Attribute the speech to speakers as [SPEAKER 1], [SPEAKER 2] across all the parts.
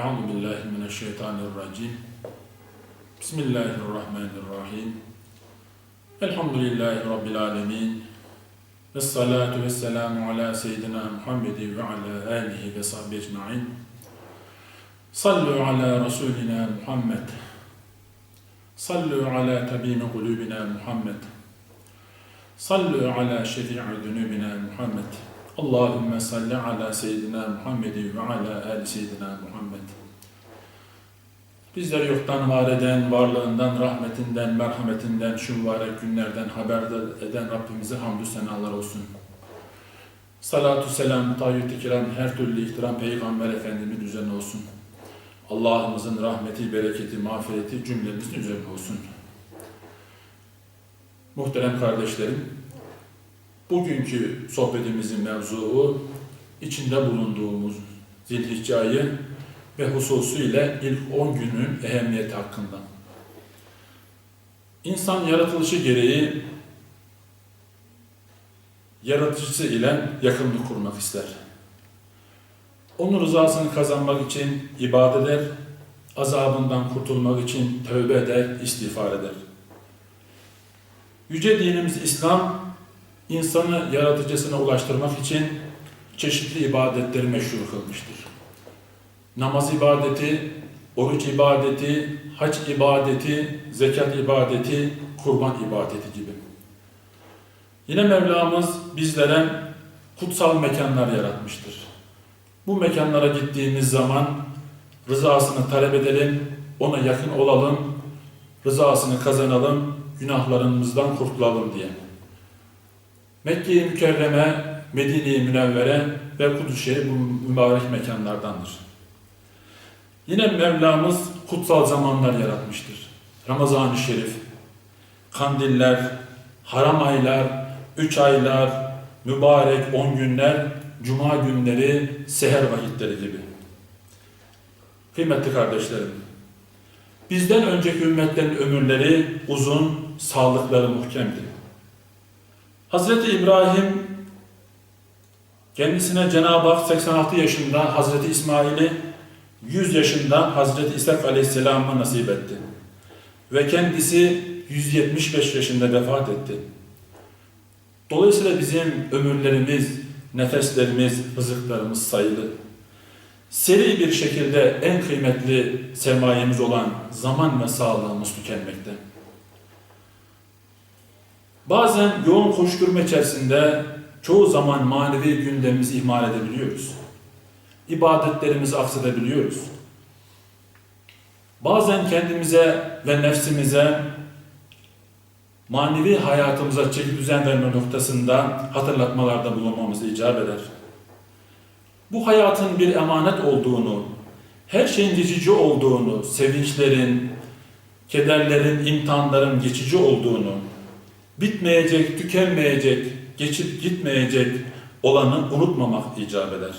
[SPEAKER 1] Euzu billahi mineşşeytanirracim. Bismillahirrahmanirrahim. Elhamdülillahi rabbil alamin. Ve salatu ve selamu ala seyyidina Muhammedin ve ala alihi ve sahbihi ecmaîn. Sallu ala Resulina Muhammed. Sallu ala tabimi kulubina Muhammed. Sallu ala şefii dünubina Muhammed. Allahümme salli ala seyyidina Muhammedin ve ala ali seyyidina Muhammed. Bizleri yoktan var eden, varlığından, rahmetinden, merhametinden, şu mübarek günlerden haberdar eden Rabbimize hamdü senalar olsun. Salatu selam, tayyut kiram, her türlü ihtiram Peygamber Efendimiz üzerine olsun. Allah'ımızın rahmeti, bereketi, mağfireti cümlemizin üzerine olsun. Muhterem kardeşlerim, bugünkü sohbetimizin mevzuu içinde bulunduğumuz Zilhicce ayı ve hususu ile ilk 10 günün ehemmiyeti hakkında. İnsan yaratılışı gereği yaratıcısı ile yakınlık kurmak ister. Onun rızasını kazanmak için ibadet eder, azabından kurtulmak için tövbe eder, istiğfar eder. Yüce dinimiz İslam, insanı yaratıcısına ulaştırmak için çeşitli ibadetleri meşhur kılmıştır. Namaz ibadeti, oruç ibadeti, hac ibadeti, zekat ibadeti, kurban ibadeti gibi. Yine Mevlamız bizlere kutsal mekanlar yaratmıştır. Bu mekanlara gittiğimiz zaman rızasını talep edelim, ona yakın olalım, rızasını kazanalım, günahlarımızdan kurtulalım diye. Mekke-i Mükerreme, Medine-i Münevvere ve Kudüs bu mübarek mekanlardandır. Yine Mevlamız kutsal zamanlar yaratmıştır. Ramazan-ı Şerif, kandiller, haram aylar, üç aylar, mübarek on günler, cuma günleri, seher vakitleri gibi. Kıymetli kardeşlerim, bizden önceki ümmetlerin ömürleri uzun, sağlıkları muhkemdi. Hazreti İbrahim kendisine Cenab-ı Hak 86 yaşında Hazreti İsmail'i 100 yaşında Hazreti İshak Aleyhisselam'a nasip etti. Ve kendisi 175 yaşında vefat etti. Dolayısıyla bizim ömürlerimiz, nefeslerimiz, rızıklarımız sayılı. Seri bir şekilde en kıymetli sermayemiz olan zaman ve sağlığımız tükenmekte. Bazen yoğun koşturma içerisinde çoğu zaman manevi gündemimizi ihmal edebiliyoruz. İbadetlerimizi aksedebiliyoruz. Bazen kendimize ve nefsimize manevi hayatımıza çeki düzen verme noktasında hatırlatmalarda bulunmamız icap eder. Bu hayatın bir emanet olduğunu, her şeyin geçici olduğunu, sevinçlerin, kederlerin, imtihanların geçici olduğunu, bitmeyecek, tükenmeyecek, geçip gitmeyecek olanı unutmamak icap eder.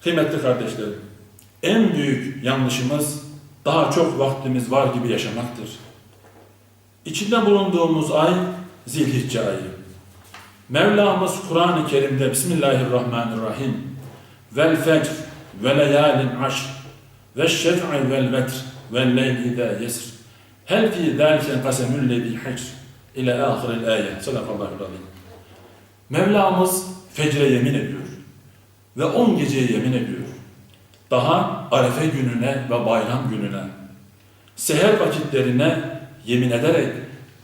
[SPEAKER 1] Kıymetli kardeşlerim, en büyük yanlışımız daha çok vaktimiz var gibi yaşamaktır. İçinde bulunduğumuz ay Zilhicce ayı. Mevlamız Kur'an-ı Kerim'de Bismillahirrahmanirrahim vel fecr ve leyalin aşr ve şef'i vel vetr ve leyli yesr hel fi zâlike kasemül lezî hicr ile ahiril ayet. Sadakallahu aleyhi. Mevlamız fecre yemin ediyor ve on geceye yemin ediyor. Daha Arefe gününe ve bayram gününe, seher vakitlerine yemin ederek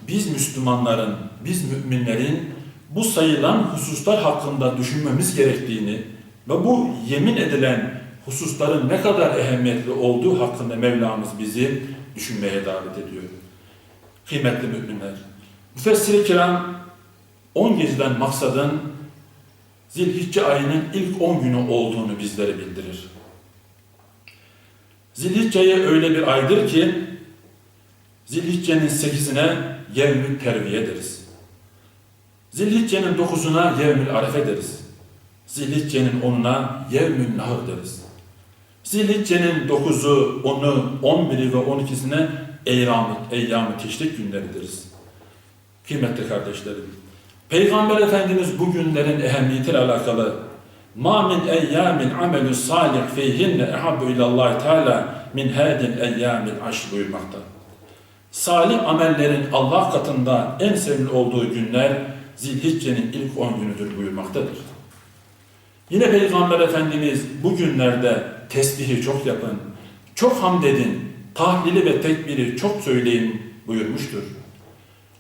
[SPEAKER 1] biz Müslümanların, biz müminlerin bu sayılan hususlar hakkında düşünmemiz gerektiğini ve bu yemin edilen hususların ne kadar ehemmiyetli olduğu hakkında Mevlamız bizi düşünmeye davet ediyor. Kıymetli müminler, Müfessir-i Kiram 10 geceden maksadın Zilhicce ayının ilk 10 günü olduğunu bizlere bildirir. Zilhicce'ye öyle bir aydır ki Zilhicce'nin 8'ine yevmül terviye deriz. Zilhicce'nin 9'una yevmül arefe deriz. Zilhicce'nin 10'una yevmül nahır deriz. Zilhicce'nin 9'u, 10'u, 11'i ve 12'sine eyyam-ı eyyam teşrik günleri deriz. Kıymetli kardeşlerim, Peygamber Efendimiz bu günlerin ehemmiyetiyle alakalı Ma min eyyamin amelü salih feyhinne ehabbu ilallahi teala min hadin eyyamil aşr buyurmakta. Salih amellerin Allah katında en sevimli olduğu günler Zilhicce'nin ilk 10 günüdür buyurmaktadır. Yine Peygamber Efendimiz bu günlerde tesbihi çok yapın, çok hamd edin, tahlili ve tekbiri çok söyleyin buyurmuştur.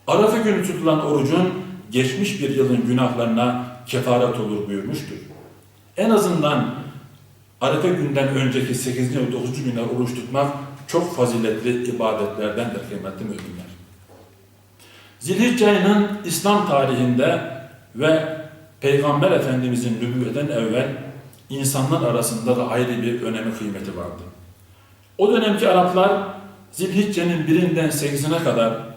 [SPEAKER 1] Arafa günü tutulan orucun geçmiş bir yılın günahlarına kefaret olur buyurmuştur. En azından Arefe günden önceki 8. ve 9. günler oruç tutmak çok faziletli ibadetlerdendir kıymetli müminler. Zilhicce ayının İslam tarihinde ve Peygamber Efendimizin nübüvveten evvel insanlar arasında da ayrı bir önemi kıymeti vardı. O dönemki Araplar Zilhicce'nin birinden sekizine kadar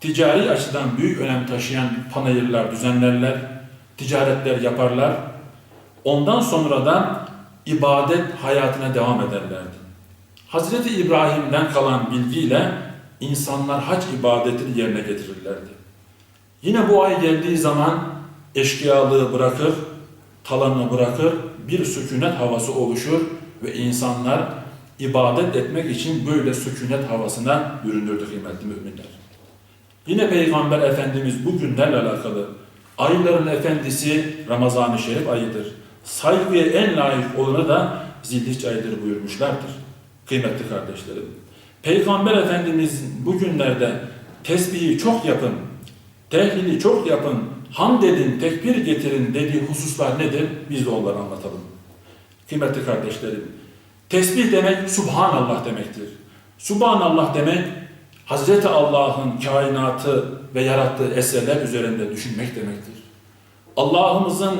[SPEAKER 1] ticari açıdan büyük önem taşıyan panayırlar düzenlerler, ticaretler yaparlar. Ondan sonradan ibadet hayatına devam ederlerdi. Hazreti İbrahim'den kalan bilgiyle insanlar hac ibadetini yerine getirirlerdi. Yine bu ay geldiği zaman eşkıyalığı bırakır, talanı bırakır, bir sükunet havası oluşur ve insanlar ibadet etmek için böyle sükunet havasına bürünürdü kıymetli müminler. Yine Peygamber Efendimiz bu günlerle alakalı ayların efendisi Ramazan-ı Şerif ayıdır. Saygıya en layık olanı da zilhicce ayıdır buyurmuşlardır. Kıymetli kardeşlerim. Peygamber Efendimiz bu günlerde tesbihi çok yapın, tehlili çok yapın, hamd edin, tekbir getirin dediği hususlar nedir? Biz de onları anlatalım. Kıymetli kardeşlerim, tesbih demek Subhanallah demektir. Subhanallah demek Hazreti Allah'ın kainatı ve yarattığı eserler üzerinde düşünmek demektir. Allah'ımızın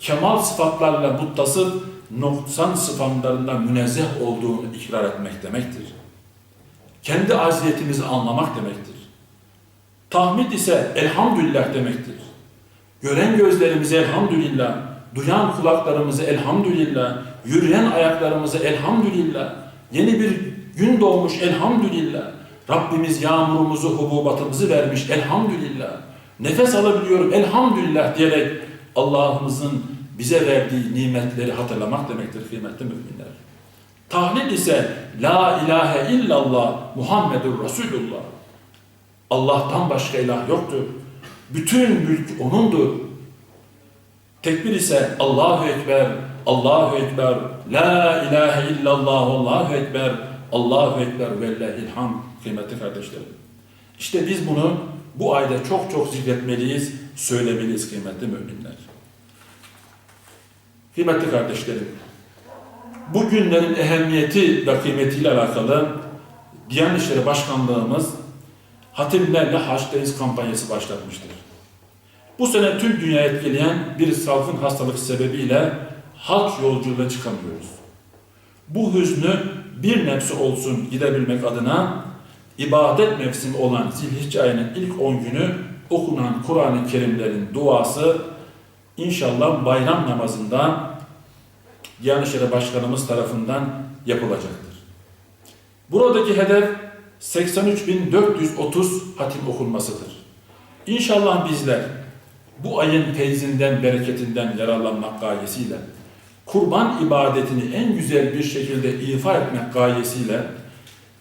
[SPEAKER 1] kemal sıfatlarla muttasıf, noksan sıfatlarından münezzeh olduğunu ikrar etmek demektir. Kendi aziyetimizi anlamak demektir. Tahmid ise elhamdülillah demektir. Gören gözlerimize elhamdülillah, duyan kulaklarımızı elhamdülillah, yürüyen ayaklarımızı elhamdülillah, yeni bir gün doğmuş elhamdülillah, Rabbimiz yağmurumuzu, hububatımızı vermiş elhamdülillah, nefes alabiliyorum elhamdülillah diyerek Allah'ımızın bize verdiği nimetleri hatırlamak demektir kıymetli müminler. Tahlil ise La ilahe illallah Muhammedur Resulullah. Allah'tan başka ilah yoktur. Bütün mülk O'nundur. Tekbir ise Allahu Ekber, Allahu Ekber, La ilahe illallah, Allahu Ekber, Allahu Ekber ve lehilham kıymetli kardeşlerim. İşte biz bunu bu ayda çok çok zikretmeliyiz, söylemeliyiz kıymetli müminler. Kıymetli kardeşlerim, bu günlerin ehemmiyeti ve kıymetiyle alakalı Diyanet İşleri Başkanlığımız Hatimlerle Haçtayız kampanyası başlatmıştır. Bu sene tüm dünya etkileyen bir salgın hastalık sebebiyle hac yolculuğuna çıkamıyoruz. Bu hüznü bir nefsi olsun gidebilmek adına ibadet mevsimi olan Zilhicce ayının ilk 10 günü okunan Kur'an-ı Kerimlerin duası inşallah bayram namazında Diyanet İşleri Başkanımız tarafından yapılacaktır. Buradaki hedef 83.430 hatim okunmasıdır. İnşallah bizler bu ayın feyzinden, bereketinden yararlanmak gayesiyle, kurban ibadetini en güzel bir şekilde ifa etmek gayesiyle,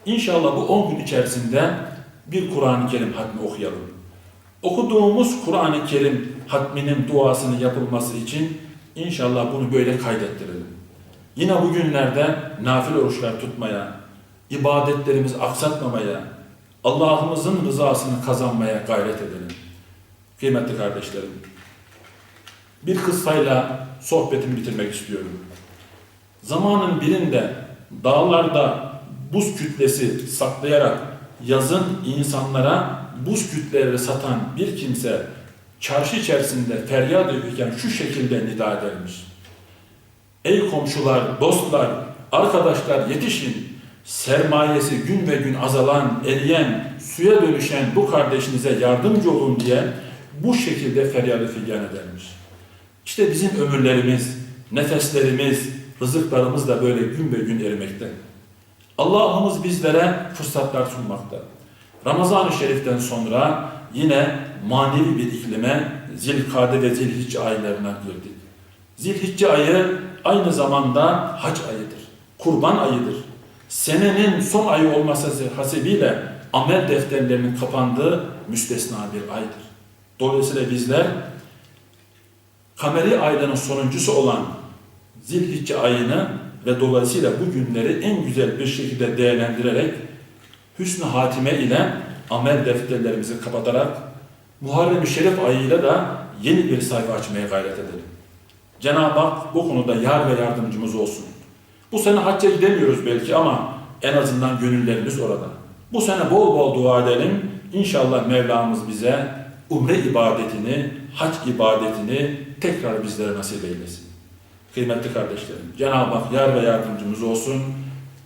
[SPEAKER 1] inşallah bu 10 gün içerisinde bir Kur'an-ı Kerim hatmi okuyalım. Okuduğumuz Kur'an-ı Kerim hatminin duasının yapılması için inşallah bunu böyle kaydettirelim. Yine bugünlerde nafile oruçlar tutmaya, ibadetlerimizi aksatmamaya, Allah'ımızın rızasını kazanmaya gayret edelim. Kıymetli kardeşlerim, bir kıssayla sohbetimi bitirmek istiyorum. Zamanın birinde dağlarda buz kütlesi saklayarak yazın insanlara buz kütleleri satan bir kimse çarşı içerisinde feryat ediyorken şu şekilde nida edermiş. Ey komşular, dostlar, arkadaşlar yetişin. Sermayesi gün ve gün azalan, eriyen, suya dönüşen bu kardeşinize yardımcı olun diye bu şekilde feryadı figan edermiş. İşte bizim ömürlerimiz, nefeslerimiz, rızıklarımız da böyle gün be gün erimekte. Allah'ımız bizlere fırsatlar sunmakta. Ramazan-ı Şerif'ten sonra yine manevi bir iklime Zilkade ve Zilhicce aylarına girdik. Zilhicce ayı aynı zamanda hac ayıdır. Kurban ayıdır. Senenin son ayı olması hasebiyle amel defterlerinin kapandığı müstesna bir aydır. Dolayısıyla bizler kameri ayların sonuncusu olan Zilhicce ayını ve dolayısıyla bu günleri en güzel bir şekilde değerlendirerek hüsnü hatime ile amel defterlerimizi kapatarak Muharrem-i Şerif ayıyla da yeni bir sayfa açmaya gayret edelim. Cenab-ı Hak bu konuda yar ve yardımcımız olsun. Bu sene hacca gidemiyoruz belki ama en azından gönüllerimiz orada. Bu sene bol bol dua edelim. İnşallah Mevlamız bize umre ibadetini, hac ibadetini tekrar bizlere nasip eylesin. Kıymetli kardeşlerim, Cenab-ı Hak yar ve yardımcımız olsun.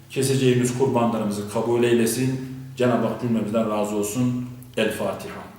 [SPEAKER 1] Keseceğimiz kurbanlarımızı kabul eylesin. Cenab-ı Hak cümlemizden razı olsun. El Fatiha.